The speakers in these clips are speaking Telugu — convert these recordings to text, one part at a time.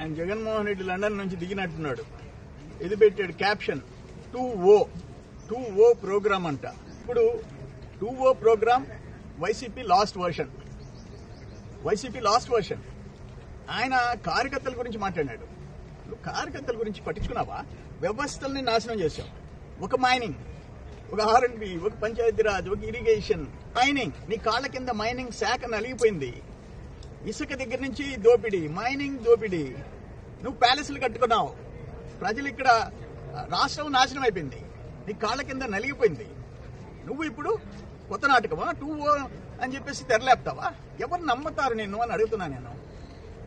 ఆయన జగన్మోహన్ రెడ్డి లండన్ నుంచి దిగినట్టున్నాడు. ఇది పెట్టాడు caption. Two O. Two O program అంట. ఇప్పుడు two O program YCP last version. YCP last version. ఆయన కార్యకర్తల గురించి మాట్లాడాడు నువ్వు కార్యకర్తల గురించి పట్టించుకున్నావా? వ్యవస్థల్ని నాశనం చేశావు. ఒక మైనింగ్ ఒక ఆర్ఎండ్బి ఒక పంచాయతీరాజ్ ఒక ఇరిగేషన్ మైనింగ్ నీ కాళ్ళ కింద మైనింగ్ శాఖ నలిగిపోయింది. ఇసుక దగ్గర నుంచి దోపిడీ మైనింగ్ దోపిడీ. నువ్వు ప్యాలెస్లు కట్టుకున్నావు. ప్రజలు ఇక్కడ రాష్ట్రం నాశనం అయిపోయింది. నీ కాళ్ళ కింద నలిగిపోయింది. నువ్వు ఇప్పుడు కొత్త నాటకమా? టూ ఓ అని చెప్పేసి తెరలేపుతావా ఎవరు నమ్ముతారు నిన్ను అని అడుగుతున్నా నేను.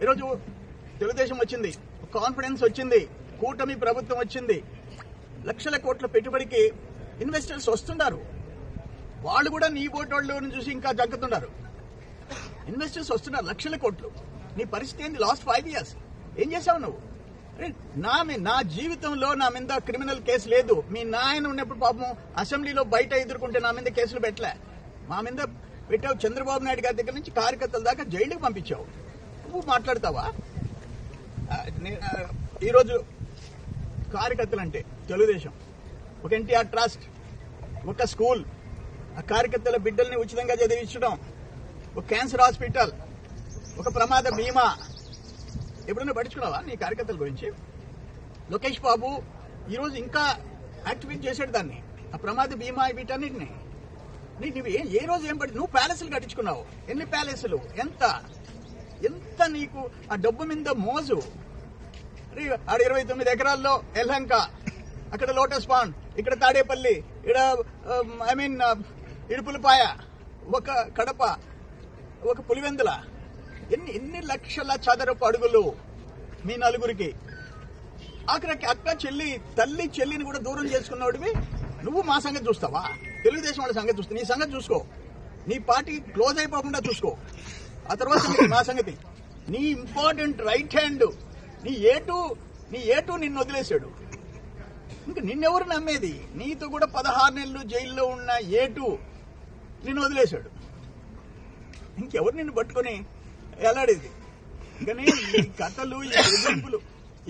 ఈరోజు తెలుగుదేశం వచ్చింది. కాన్ఫిడెన్స్ వచ్చింది. కూటమి ప్రభుత్వం వచ్చింది. లక్షల కోట్ల పెట్టుబడికి ఇన్వెస్టర్స్ వస్తున్నారు వాళ్ళు కూడా నీ ఓటోళ్ళని చూసి ఇంకా జగ్గుతున్నారు ఇన్వెస్టర్స్ వస్తున్నారు లక్షల కోట్లు. నీ పరిస్థితి ఏంది? లాస్ట్ ఫైవ్ ఇయర్స్ ఏం చేసావు నువ్వు? నా మీ- నా జీవితంలో నా మీద క్రిమినల్ కేసు లేదు. మీ నాయన ఉన్నప్పుడు పాపం అసెంబ్లీలో బయట ఎదుర్కొంటే నా మీద కేసులు పెట్టలే. మా మీద పెట్టావు చంద్రబాబు నాయుడు గారి దగ్గర నుంచి కార్యకర్తల దాకా జైలుకి పంపించావు. నువ్వు మాట్లాడతావా? ఈరోజు కార్యకర్తలు అంటే తెలుగుదేశం ఒక ఎన్టీఆర్ ట్రస్ట్ ఒక స్కూల్ ఆ కార్యకర్తల బిడ్డల్ని ఉచితంగా చదివించడం ఒక క్యాన్సర్ హాస్పిటల్ ఒక ప్రమాద బీమా. ఎప్పుడైనా పట్టించుకున్నావా నీ కార్యకర్తల గురించి? లోకేష్ బాబు ఈరోజు ఇంకా యాక్టివేట్ చేశాడు దాన్ని ఆ ప్రమాద బీమా వీటన్నిటిని. నీ- నువ్వు ఏ- ఏ రోజు ఏం పడి నువ్వు ప్యాలెస్లు కట్టించుకున్నావు. ఎన్ని ప్యాలెస్లు? ఎంత? ఎంత నీకు ఆ డబ్బు మీద మోజు? ఆడ ఇరవై తొమ్మిది ఎకరాల్లో ఎల్హంక అక్కడ లోటస్ పాండ్ ఇక్కడ తాడేపల్లి ఇక్కడ ఐ మీన్ ఇడుపులపాయ ఒక కడప ఒక పులివెందుల. ఎన్ని ఎన్ని లక్షల చదరపు అడుగులు మీ నలుగురికి. ఆఖరికి అక్క చెల్లి తల్లి చెల్లిని కూడా దూరం చేసుకున్నవాడివి నువ్వు మా సంగతి చూస్తావా? తెలుగుదేశం వాళ్ళ సంగతి చూస్తా. నీ సంగతి చూసుకో. నీ పార్టీ క్లోజ్ అయిపోకుండా చూసుకో. ఆ తర్వాత మా సంగతి. నీ ఇంపార్టెంట్ రైట్ హ్యాండ్ నీ ఏటు నీ ఏటు నిన్ను వదిలేశాడు. ఇంకా నిన్నెవరు నమ్మేది? నీతో కూడా పదహారు నెలలు జైల్లో ఉన్న ఏటు నిన్ను వదిలేశాడు. ఇంకెవరు నిన్ను పట్టుకొని ఎలాడేది కానీ ఈ కథలు ఈ బెదిరింపులు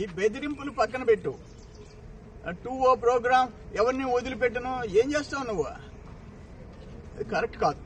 ఈ బెదిరింపులు పక్కన పెట్టు. టూ ఓ ప్రోగ్రామ్ ఎవరిని వదిలిపెట్టను? ఏం చేస్తావు నువ్వు? అది కరెక్ట్ కాదు.